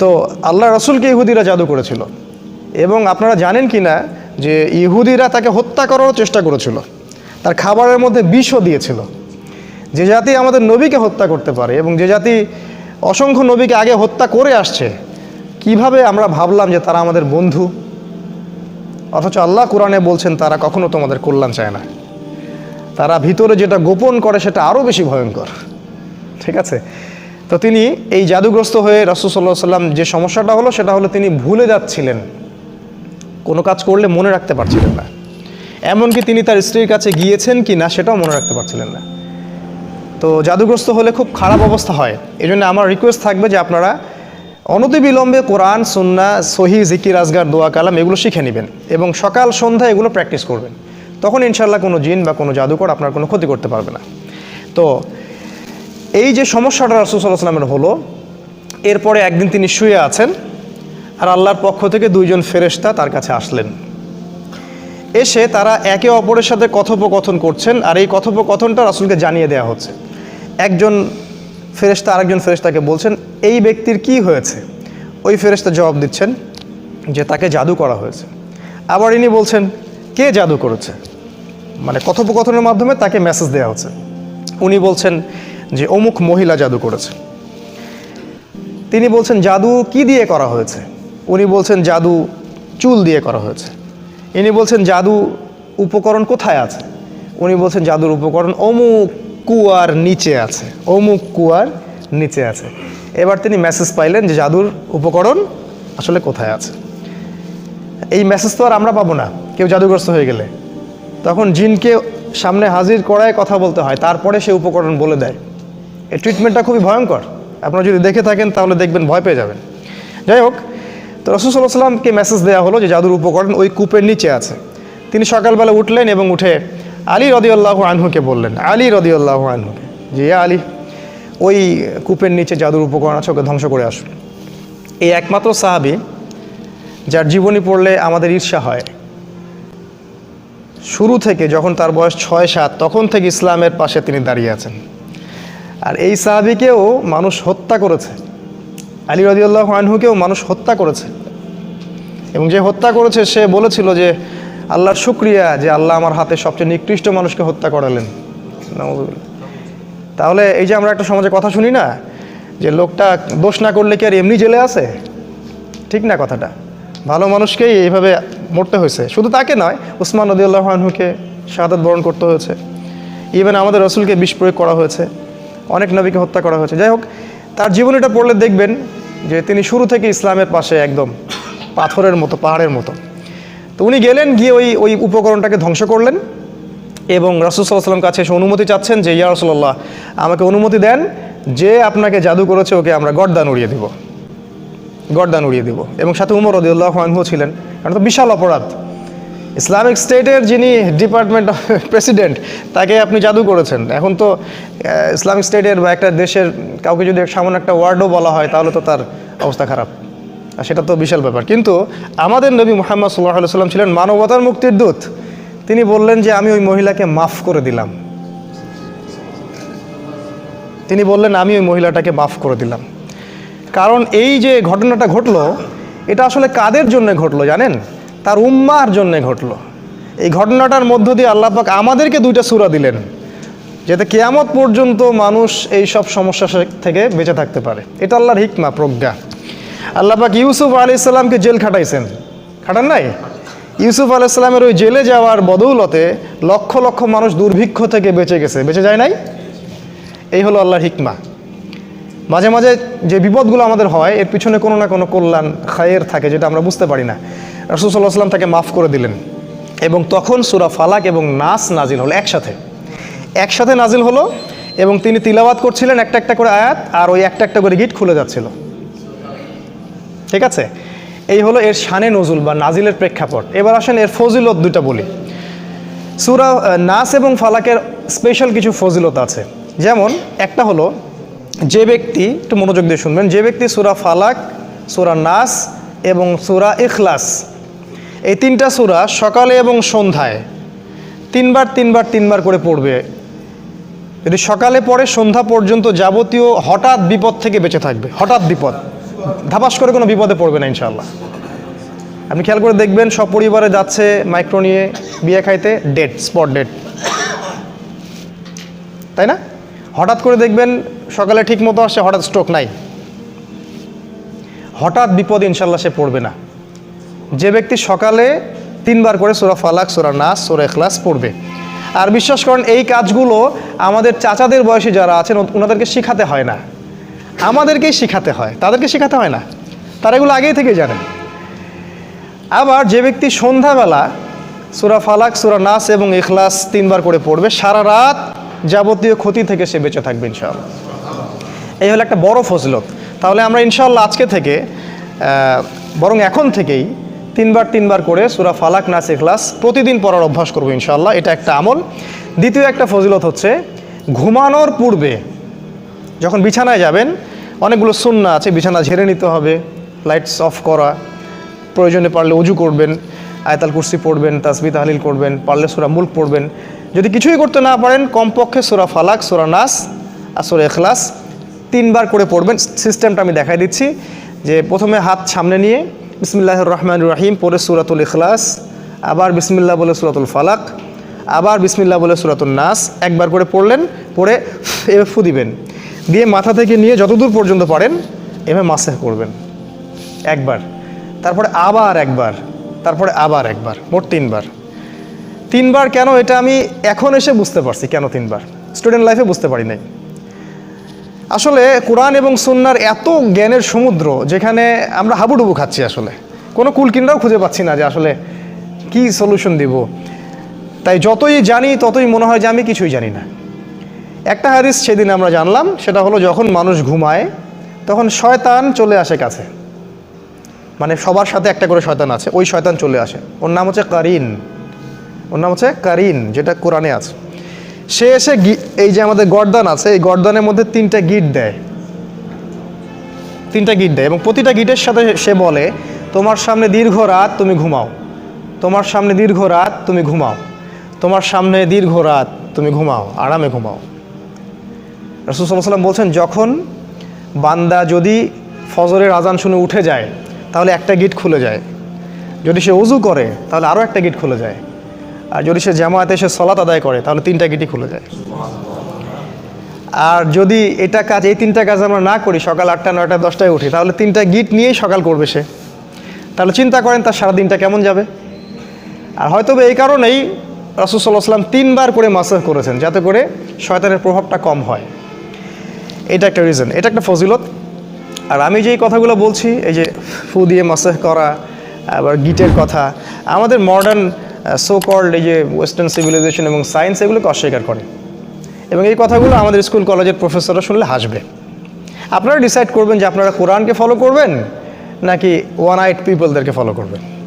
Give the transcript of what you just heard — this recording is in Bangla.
তো আল্লাহ রসুলকে ইহুদিরা জাদু করেছিল। এবং আপনারা জানেন কি না যে ইহুদিরা তাকে হত্যা করারও চেষ্টা করেছিল। তার খাবারের মধ্যে বিষও দিয়েছিল। যে জাতি আমাদের নবীকে হত্যা করতে পারে এবং যে জাতি অসংখ্য নবীকে আগে হত্যা করে আসছে, কীভাবে আমরা ভাবলাম যে তারা আমাদের বন্ধু? অথচ আল্লাহ কোরআনে বলছেন, তারা কখনো তোমাদের কল্যাণ চায় না। তারা ভিতরে যেটা গোপন করে, সেটা আরও বেশি ভয়ঙ্কর। ঠিক আছে? তো তিনি এই জাদুগ্রস্ত হয়ে রসুল্লাহ সাল্লাম যে সমস্যাটা হলো, সেটা হলো তিনি ভুলে যাচ্ছিলেন। কোনো কাজ করলে মনে রাখতে পারছিলেন না। এমনকি তিনি তার স্ত্রীর কাছে গিয়েছেন কি না, সেটাও মনে রাখতে পারছিলেন না। তো জাদুগ্রস্ত হলে খুব খারাপ অবস্থা হয়। এই জন্য আমার রিকোয়েস্ট থাকবে যে আপনারা অনতিবিলম্বে কোরআন, সুন্না, সহি, জিকির, আজগার, দোয়া, কালাম এগুলো শিখে নেবেন এবং সকাল, সন্ধ্যা এগুলো প্র্যাকটিস করবেন। তখন ইনশাল্লাহ কোনো জিন বা কোনো জাদুকর আপনার কোনো ক্ষতি করতে পারবে না। তো এই যে সমস্যাটা রাসুসাল্লাহ সাল্লামের হলো, এরপরে একদিন তিনি শুয়ে আছেন আর আল্লাহর পক্ষ থেকে দুইজন ফেরেশতা তার কাছে আসলেন। এসে তারা একে অপরের সাথে কথোপকথন করছেন আর এই কথোপকথনটা রাসুলকে জানিয়ে দেওয়া হচ্ছে। একজন ফেরেশতা আরেকজন ফেরেশতাকে বলছেন, এই ব্যক্তির কি হয়েছে? ওই ফেরেশতা জবাব দিচ্ছেন যে, তাকে জাদু করা হয়েছে। আবার ইনি বলছেন, কে জাদু করেছে? মানে কথোপকথনের মাধ্যমে তাকে মেসেজ দেওয়া হচ্ছে। উনি বলছেন যে অমুক মহিলা জাদু করেছে। তিনি বলছেন, জাদু কি দিয়ে করা হয়েছে? উনি বলছেন, জাদু চুল দিয়ে করা হয়েছে। ইনি বলছেন, জাদু উপকরণ কোথায় আছে? উনি বলছেন, জাদুর উপকরণ অমুক কুয়ার নিচে আছে। অমুক কুয়ার নিচে আছে। এবার তিনি মেসেজ পাইলেন যে, জাদুর উপকরণ আসলে কোথায় আছে? এই মেসেজ তো আর আমরা পাবো না, কেউ জাদুগ্রস্ত হয়ে গেলে। তখন জিনকে সামনে হাজির করায় কথা বলতে হয়, তারপরে সে উপকরণ বলে দেয়। এই ট্রিটমেন্টটা খুবই ভয়ঙ্কর। আপনারা যদি দেখে থাকেন, তাহলে দেখবেন ভয় পেয়ে যাবেন। যাই হোক, তো রসুল্লাহ সাল্লামকে মেসেজ দেওয়া হলো যে, জাদুর উপকরণ ওই কূপের নিচে আছে। তিনি সকালবেলা উঠলেন এবং উঠে আলী রদিউল্লাহ আনহুকে বললেন, আলী রদিউল্লাহ আনহুকে যে আলী, ওই কূপের নিচে জাদুর উপকরণ আছে, ওকে ধ্বংস করে আসুন এই একমাত্র সাহাবি, যার জীবনী পড়লে আমাদের ঈর্ষা হয়। শুরু থেকে যখন তার বয়স ছয় সাত, তখন থেকে ইসলামের পাশে তিনি দাঁড়িয়ে আছেন। আর এই সাহাবিকেও মানুষ হত্যা করেছে। আলী রদিউল্লাহ আনহুকেও মানুষ হত্যা করেছে। এবং যে হত্যা করেছে, সে বলেছিল যে, আল্লাহর শুক্রিয়া যে আল্লাহ আমার হাতে সবচেয়ে নিকৃষ্ট মানুষকে হত্যা করালেন। তাহলে এই যে আমরা একটা সমাজে কথা শুনি না, যে লোকটা দোষ না করলে কি আর এমনি জেলে আছে? ঠিক না কথাটা। ভালো মানুষকেই এইভাবে মরতে হয়েছে। শুধু তাকে নয়, উসমান নদীউল্লাহ আনহুকে শাহাদত বরণ করতে হয়েছে। ইভেন আমাদের রসুলকে বিষ প্রয়োগ করা হয়েছে। অনেক নবীকে হত্যা করা হয়েছে। যাই হোক, তার জীবনীটা পড়লে দেখবেন যে তিনি শুরু থেকে ইসলামের পাশে একদম পাথরের মতো, পাহাড়ের মতো। তো উনি গেলেন, গিয়ে ওই ওই উপকরণটাকে ধ্বংস করলেন এবং রসুল সাল্লাহ সাল্লাম কাছে এসে অনুমতি চাচ্ছেন যে, ইয়া রসুল্লাহ আমাকে অনুমতি দেন যে আপনাকে জাদু করেছে, ওকে আমরা গর্দান উড়িয়ে দিব। গর্দান উড়িয়ে দিব। এবং সাথে উমর রদিউল্লাহ আনহু ছিলেন। কারণ তো বিশাল অপরাধ। ইসলামিক স্টেটের যিনি ডিপার্টমেন্ট প্রেসিডেন্ট, তাকে আপনি জাদু করেছেন। এখন তো ইসলামিক স্টেটের বা একটা দেশের কাউকে যদি সামান্য একটা ওয়ার্ডও বলা হয়, তাহলে তো তার অবস্থা খারাপ। আর সেটা তো বিশাল ব্যাপার। কিন্তু আমাদের নবী মোহাম্মদ সাল্লাহ সাল্লাম ছিলেন মানবতার মুক্তির দূত। তিনি বললেন যে, আমি ওই মহিলাকে মাফ করে দিলাম। তিনি বললেন, আমি ওই মহিলাটাকে মাফ করে দিলাম। কারণ এই যে ঘটনাটা ঘটলো, এটা আসলে কাদের জন্য ঘটলো জানেন? তার উম্মার জন্য ঘটলো। এই ঘটনাটার মধ্য দিয়ে আল্লাহ পাক আমাদেরকে দুইটা সূরা দিলেন, যাতে কেয়ামত পর্যন্ত মানুষ এই সব সমস্যা থেকে বেঁচে থাকতে পারে। এটা আল্লাহর হিকমা, প্রজ্ঞা। আল্লাহ পাক ইউসুফ আলি ইসলামকে জেল খাটাইছেন। খাটান নাই? ইউসুফ আলি ইসলামের ওই জেলে যাওয়ার বদৌলতে লক্ষ লক্ষ মানুষ দুর্ভিক্ষ থেকে বেঁচে গেছে। বেঁচে যায় নাই? এই হলো আল্লাহর হিকমা। মাঝে মাঝে যে বিপদগুলো আমাদের হয়, এর পিছনে কোনো না কোনো কল্যাণ, খায়ের থাকে যেটা আমরা বুঝতে পারি না। রসুল্লাহ সাল্লাম তাকে মাফ করে দিলেন। এবং তখন সুরা ফালাক এবং নাস নাজিল হলো একসাথে। একসাথে নাজিল হলো এবং তিনি তিলাওয়াত করছিলেন একটা একটা করে আয়াত, আর ওই একটা একটা করে গিট খুলে যাচ্ছিল। ঠিক আছে? এই হলো এর শানে নজুল বা নাজিলের প্রেক্ষাপট। এবার আসেন এর ফজিলত দুইটা বলি। সুরা নাস এবং ফালাকের স্পেশাল কিছু ফজিলত আছে। যেমন, একটা হলো যে ব্যক্তি, একটু মনোযোগ দিয়ে শুনবেন, যে ব্যক্তি সুরা ফালাক, সুরা নাস এবং সুরা ইখলাস, এই তিনটা সুরা সকালে এবং সন্ধ্যায় তিনবার তিনবার তিনবার করে পড়বে। যদি সকালে পড়ে, সন্ধ্যা পর্যন্ত যাবতীয় হঠাৎ বিপদ থেকে বেঁচে থাকবে, হঠাৎ বিপদ। ধাপাস করে কোনো বিপদে পড়বে না ইনশাল্লাহ আপনি খেয়াল করে দেখবেন, সব পরিবারে যাচ্ছে মাইক্রো নিয়ে বিয়ে খাইতে ডেট স্পট ডেট তাই না? হঠাৎ করে দেখবেন সকালে ঠিক মতো আসে, হঠাৎ স্ট্রোক নাই। হঠাৎ বিপদ ইনশাল্লাহ সে পড়বে না। যে ব্যক্তি সকালে তিনবার করে সোরা ফালাক, সোরা নাস, সোরা এখলাস পড়বে। আর বিশ্বাস করেন, এই কাজগুলো আমাদের চাচাদের বয়সে যারা আছেন ওনাদেরকে শেখাতে হয় না। আমাদেরকেই শেখাতে হয়। তাদেরকে শেখাতে হয় না। তারা এগুলো আগেই থেকে জানে আবার যে ব্যক্তি সন্ধ্যাবেলা সুরা ফালাক, সুরা নাস এবং ইখলাস তিনবার করে পড়বে, সারা রাত যাবতীয় ক্ষতি থেকে সে বেঁচে থাকবে ইনশাআল্লাহ। এই হলো একটা বড় ফজলত। তাহলে আমরা ইনশাআল্লাহ আজকে থেকে বরং এখন থেকেই তিনবার তিনবার করে সুরা ফালাক, নাস, ইখলাস প্রতিদিন পড়ার অভ্যাস করব ইনশাআল্লাহ। এটা একটা আমল। দ্বিতীয় একটা ফজিলত হচ্ছে ঘুমানোর পূর্বে যখন বিছানায় যাবেন, অনেকগুলো সুন্না আছে, বিছানা ঝেড়ে নিতে হবে লাইটস অফ করা, প্রয়োজনে পারলে উজু করবেন, আয়তাল কুর্সি পড়বেন তাসবি তাহলিল করবেন, পারলে সুরা মুল্ক পড়বেন। যদি কিছুই করতে না পারেন, কমপক্ষে সুরা ফালাক, সুরা নাস আর সুরা এখলাস তিনবার করে পড়বেন। সিস্টেমটা আমি দেখাই দিচ্ছি। যে প্রথমে হাত সামনে নিয়ে বিসমিল্লাহ রহমান রাহিম পরে সুরাতুল ইখলাস, আবার বিসমিল্লাহ বলে সুরাতুল ফালাক, আবার বিসমিল্লাহ বলে সুরাতুল নাস, একবার করে পড়লেন, পড়ে এভাবে ফু দিবেন। দিয়ে মাথা থেকে নিয়ে যতদূর পর্যন্ত পারেন, এভাবে মাসে করবেন। একবার। তারপরে আবার একবার। তারপরে আবার একবার। মোট তিনবার। তিনবার কেন? এটা আমি এখন এসে বুঝতে পারছি কেন তিনবার। স্টুডেন্ট লাইফে বুঝতে পারি নাই। আসলে কোরআন এবং সুন্নার এত জ্ঞানের সমুদ্র যেখানে আমরা হাবুডুবু খাচ্ছি আসলে। কোনো কুলকিনরাও খুঁজে পাচ্ছি না যে আসলে কি সলিউশন দিব। তাই যতই জানি, ততই মনে হয় যে আমি কিছুই জানি না। একটা হারিস সেদিন আমরা জানলাম, সেটা হলো যখন মানুষ ঘুমায়, তখন শয়তান চলে আসে কাছে। মানে সবার সাথে একটা করে শয়তান আছে, ওই শয়তান চলে আসে। ওর নাম হচ্ছে কারিন। ওর নাম হচ্ছে কারিন, যেটা কোরআনে আছে। সে এসে এই যে আমাদের গর্দান আছে, এই গর্দানের মধ্যে তিনটা গিট দেয়। তিনটা গিট দেয় এবং প্রতিটা গিটের সাথে সে বলে, তোমার সামনে দীর্ঘ রাত তুমি ঘুমাও। তোমার সামনে দীর্ঘ রাত তুমি ঘুমাও। তোমার সামনে দীর্ঘ রাত তুমি ঘুমাও, আরামে ঘুমাও। রসুল সাল্লাহ বলছেন, যখন বান্দা যদি ফজরের আজান শুনে উঠে যায়, তাহলে একটা গিট খুলে যায়। যদি সে উজু করে, তাহলে আরও একটা গিট খুলে যায়। আর যদি সে জামায়াতে এসে সলাত আদায় করে, তাহলে তিনটা গিটই খুলে যায়। আর যদি এটা কাজ, এই তিনটা কাজ আমরা না করি, সকাল আটটা, নয়টা, দশটায় উঠি, তাহলে তিনটা গিট নিয়েই সকাল করবে সে। তাহলে চিন্তা করেন তার সারা দিনটা কেমন যাবে। আর হয়তো এই কারণেই রাসুসাল্লাহ সাল্লাম তিনবার করে মাসাহ করেছেন, যাতে করে শয়তানের প্রভাবটা কম হয়। এটা একটা রিজন এটা একটা ফজিলত। আর আমি যেই কথাগুলো বলছি, এই যে ফু দিয়ে মাসাহ করা, আবার গিটের কথা, আমাদের মডার্ন সো কল্ড এই যে ওয়েস্টার্ন সিভিলাইজেশন এবং সায়েন্স এগুলোকে অস্বীকার করে। এবং এই কথাগুলো আমাদের স্কুল কলেজের প্রফেসররা শুনলে হাসবে। আপনারা ডিসাইড করবেন যে আপনারা কোরআনকে ফলো করবেন, নাকি ওয়ান আইট পিপলদেরকে ফলো করবেন।